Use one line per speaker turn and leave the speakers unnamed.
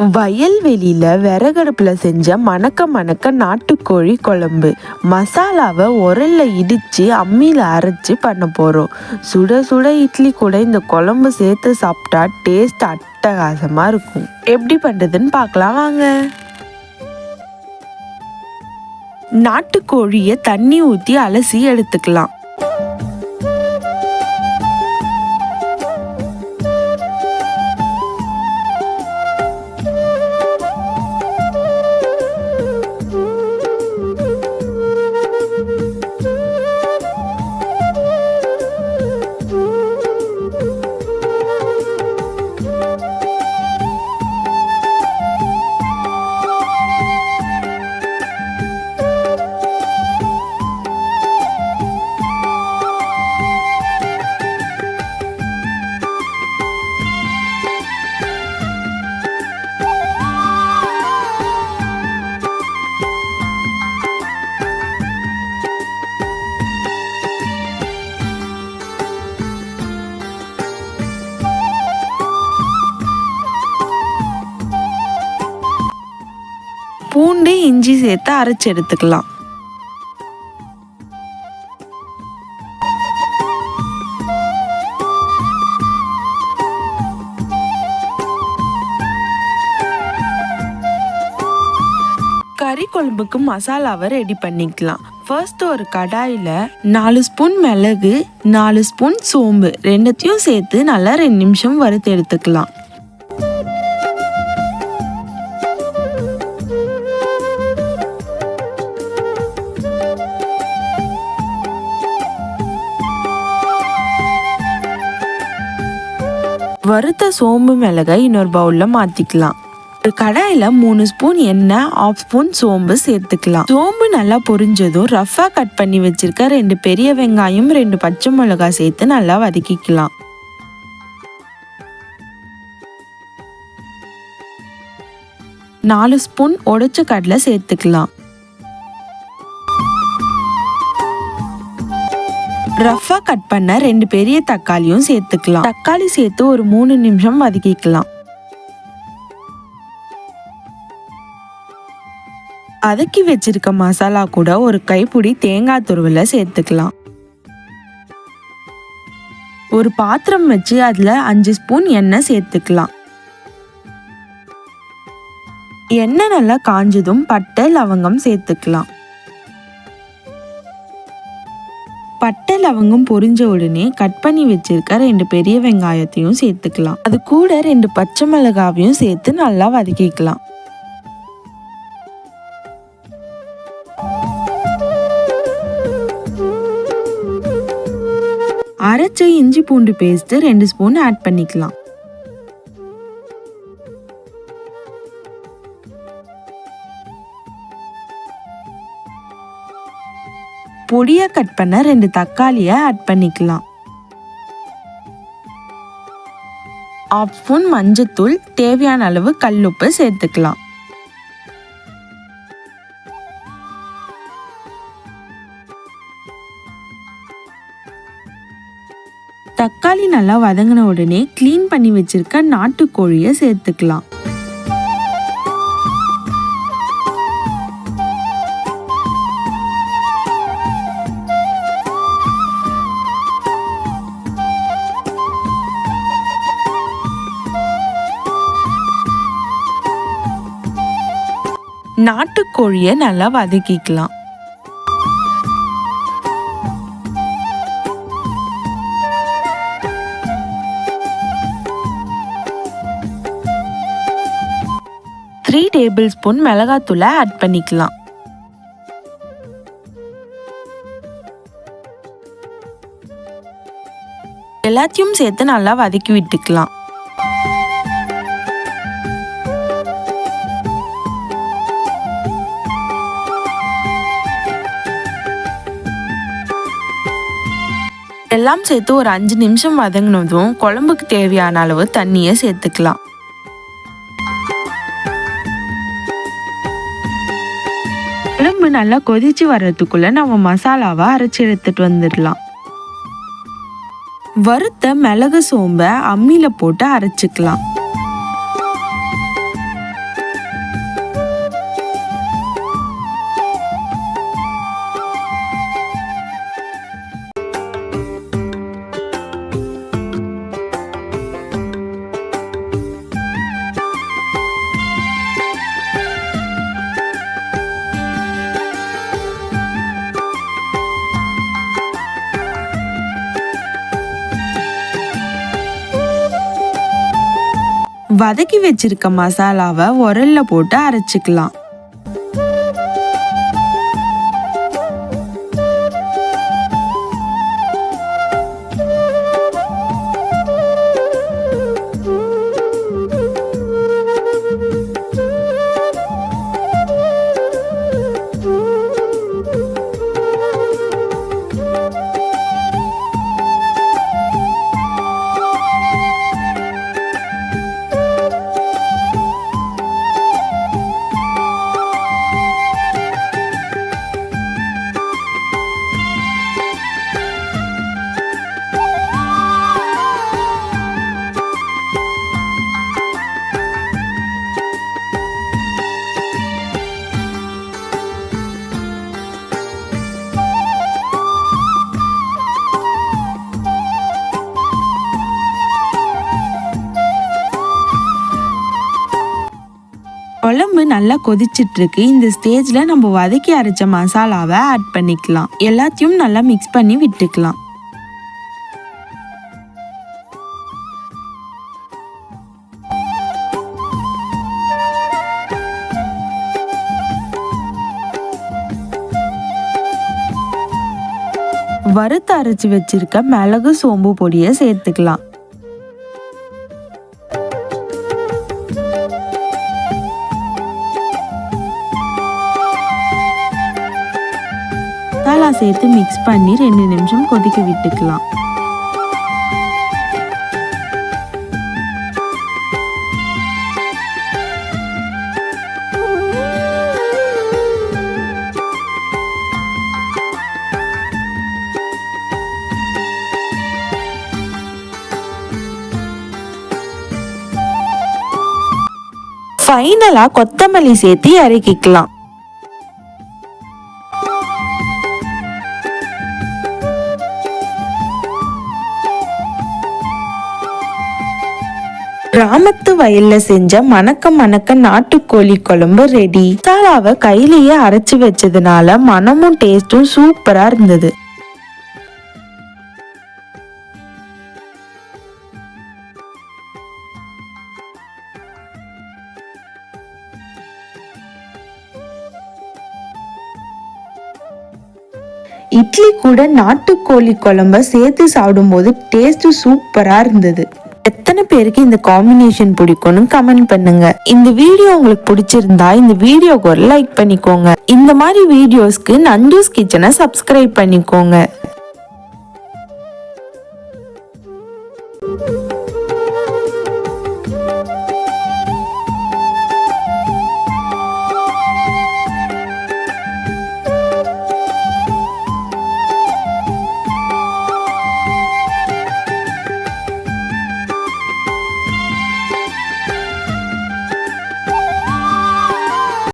வயல்வெளியில் விறகடுப்பில் செஞ்ச மணக்க மணக்க நாட்டுக்கோழி குழம்பு. மசாலாவை உரல்ல இடித்து அம்மியில் அரைச்சி பண்ண போகிறோம் சுட சுட இட்லி கூட இந்த குழம்பு சேர்த்து சாப்பிட்டா டேஸ்ட் அட்டகாசமாக இருக்கும். எப்படி பண்ணுறதுன்னு பார்க்கலாம் வாங்க. நாட்டுக்கோழியை தண்ணி ஊற்றி அலசி எடுத்துக்கலாம். இஞ்சி சேர்த்து அரைச்சி எடுத்துக்கலாம். கறி குழம்புக்கு மசாலாவை ரெடி பண்ணிக்கலாம். ஃபர்ஸ்ட் ஒரு கடாயில் நாலு ஸ்பூன் மிளகு நாலு ஸ்பூன் சோம்பு ரெண்டுத்தையும் சேர்த்து நல்லா ரெண்டு நிமிஷம் வறுத்து எடுத்துக்கலாம். வறுத்த சோம்பு மிளகை இன்னொரு பவுலில் மாற்றிக்கலாம் ஒரு கடாயில் மூணு ஸ்பூன் எண்ணெய் ஆஃப் ஸ்பூன் சோம்பு சேர்த்துக்கலாம். சோம்பு நல்லா பொரிஞ்சதும் ரஃபாக கட் பண்ணி வச்சிருக்க ரெண்டு பெரிய வெங்காயம் ரெண்டு பச்சை மிளகாய் சேர்த்து நல்லா வதக்கிக்கலாம். நாலு ஸ்பூன் உடைச்ச கடலை சேர்த்துக்கலாம். ரஃபா கட் பண்ண ரெண்டு பெரிய தக்காளியும் சேர்த்துக்கலாம். தக்காளி சேர்த்து ஒரு மூணு நிமிஷம் வதக்கிக்கலாம். வதக்கி வச்சிருக்க மசாலா கூட ஒரு கைப்பிடி தேங்காய் துருவலை சேர்த்துக்கலாம். ஒரு பாத்திரம் வச்சு அதில் அஞ்சு ஸ்பூன் எண்ணெய் சேர்த்துக்கலாம். எண்ணெய் நல்லா காஞ்சதும் பட்டை லவங்கம் சேர்த்துக்கலாம். லவங்கம் பொரிஞ்ச உடனே கட் பண்ணி வச்சிருக்க ரெண்டு பெரிய வெங்காயத்தையும் சேர்த்துக்கலாம். அது கூட ரெண்டு பச்சை மிளகாவையும் சேர்த்து நல்லா வதக்கிக்கலாம். அரைச்ச இஞ்சி பூண்டு பேஸ்ட்டு ரெண்டு ஸ்பூன் ஆட் பண்ணிக்கலாம். பொடியாக கட் பண்ண ரெண்டு தக்காளியை ஆட் பண்ணிக்கலாம். ஆஃப் ஸ்பூன் மஞ்சத்தூள் தேவையான அளவு கல்லுப்பு சேர்த்துக்கலாம். தக்காளி நல்லா வதங்கின உடனே க்ளீன் பண்ணி வச்சிருக்க நாட்டுக்கோழியை சேர்த்துக்கலாம். நாட்டுக்கோழியை நல்லா வதக்கிக்கலாம். த்ரீ டேபிள் ஸ்பூன் மிளகாத்தூளை ஆட் பண்ணிக்கலாம். எல்லாத்தையும் சேர்த்து நல்லா வதக்கி விட்டுக்கலாம். எல்லாம் சேர்த்து ஒரு அஞ்சு நிமிஷம் வதங்கினதும் குழம்புக்கு தேவையான அளவு தண்ணியை சேர்த்துக்கலாம். குழம்பு நல்லா கொதிச்சு வர்றதுக்குள்ள நம்ம மசாலாவை அரைச்சி எடுத்துட்டு வந்துடலாம். வறுத்த மிளகு சோம்பை அம்மியில போட்டு அரைச்சிக்கலாம். வதக்கி வச்சிருக்க மசாலாவை உரல்ல போட்டு அரைச்சிக்கலாம். குழம்பு நல்லா கொதிச்சிட்டு இருக்கு இந்த ஸ்டேஜ்ல நம்ம வதக்கி அரைச்ச மசாலாவை ஆட் பண்ணிக்கலாம். எல்லாத்தையும் நல்லா மிக்ஸ் பண்ணி விட்டுக்கலாம். வறுத்து அரைச்சு வச்சிருக்க மிளகு சோம்பு பொடியை சேர்த்துக்கலாம். சேர்த்து மிக்ஸ் பண்ணி ரெண்டு நிமிஷம் கொதிக்க விட்டுக்கலாம். ஃபைனலா கொத்தமல்லி சேர்த்து இறக்கிக்கலாம். கிராமத்து வயல்ல செஞ்ச மணக்க மணக்க நாட்டுக்கோழி குழம்பு ரெடி மசாலாவை கையிலேயே அரைச்சு வச்சதுனால மனமும் டேஸ்டும் சூப்பரா இருந்தது. இட்லி கூட நாட்டுக்கோழி குழம்ப சேர்த்து சாப்பிடும்போது டேஸ்ட் சூப்பரா இருந்தது. எத்தனை பேருக்கு இந்த காம்பினேஷன் பிடிக்கும்னு கமெண்ட் பண்ணுங்க. இந்த வீடியோ உங்களுக்கு பிடிச்சிருந்தா இந்த வீடியோக்கு ஒரு லைக் பண்ணிக்கோங்க. இந்த மாதிரி வீடியோஸ்க்கு நஞ்சூஸ் கிச்சனை சப்ஸ்கிரைப் பண்ணிக்கோங்க.